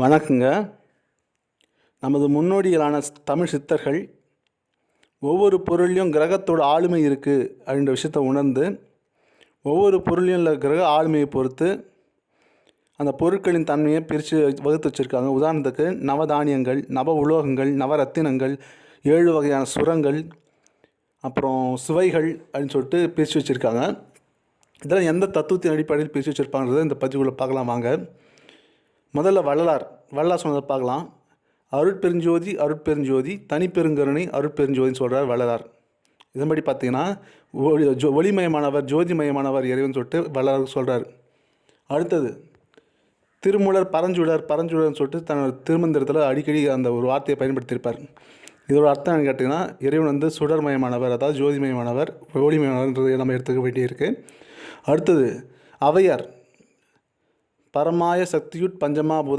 வணக்கங்க. நமது முன்னோடிகளான தமிழ் சித்தர்கள் ஒவ்வொரு பொருளையும் கிரகத்தோட ஆளுமை இருக்குது அப்படின்ற விஷயத்த உணர்ந்து ஒவ்வொரு பொருளையும் உள்ள கிரக ஆளுமையை பொறுத்து அந்த பொருட்களின் தன்மையை பிரித்து வகுத்து வச்சுருக்காங்க. உதாரணத்துக்கு நவதானியங்கள் நவ உலோகங்கள் நவரத்தினங்கள் ஏழு வகையான சுரங்கள் அப்புறம் சுவைகள் அப்படின்னு சொல்லிட்டு பிரித்து வச்சுருக்காங்க. இதெல்லாம் எந்த தத்துவத்தின் அடிப்படையில் பிரித்து வச்சுருப்பாங்கிறத இந்த பதிவுகளை பார்க்கலாம் வாங்க. முதல்ல வள்ளலார். வள்ளலார் சொன்னதை பார்க்கலாம். அருட்பெருஞ்சோதி அருட்பெருஞ்சோதி தனிப்பெருங்கருணை அருட்பெருஞ்சோதின்னு சொல்கிறார் வள்ளலார். இதன்படி பார்த்தீங்கன்னா ஒளி ஜோ ஒளிமயமானவர் ஜோதிமயமானவர் இறைவன் சொல்லிட்டு வள்ளலார் சொல்கிறார் அடுத்தது திருமூலர் பரஞ்சுடர் பரஞ்சுடர்னு சொல்லிட்டு தன்னோட திருமந்திரத்தில் அடிக்கடி அந்த ஒரு வார்த்தையை பயன்படுத்தியிருப்பார். இதோட அர்த்தம் என்னன்னு கேட்டிங்கன்னா இறைவன் வந்து சுடர்மயமானவர் அதாவது ஜோதிமயமானவர் ஒளிமயமானவர்ன்றதை நம்ம எடுத்துக்க வேண்டியிருக்கு. அடுத்தது அவையார். பரமாய சக்தியுட் பஞ்சமாபூதம்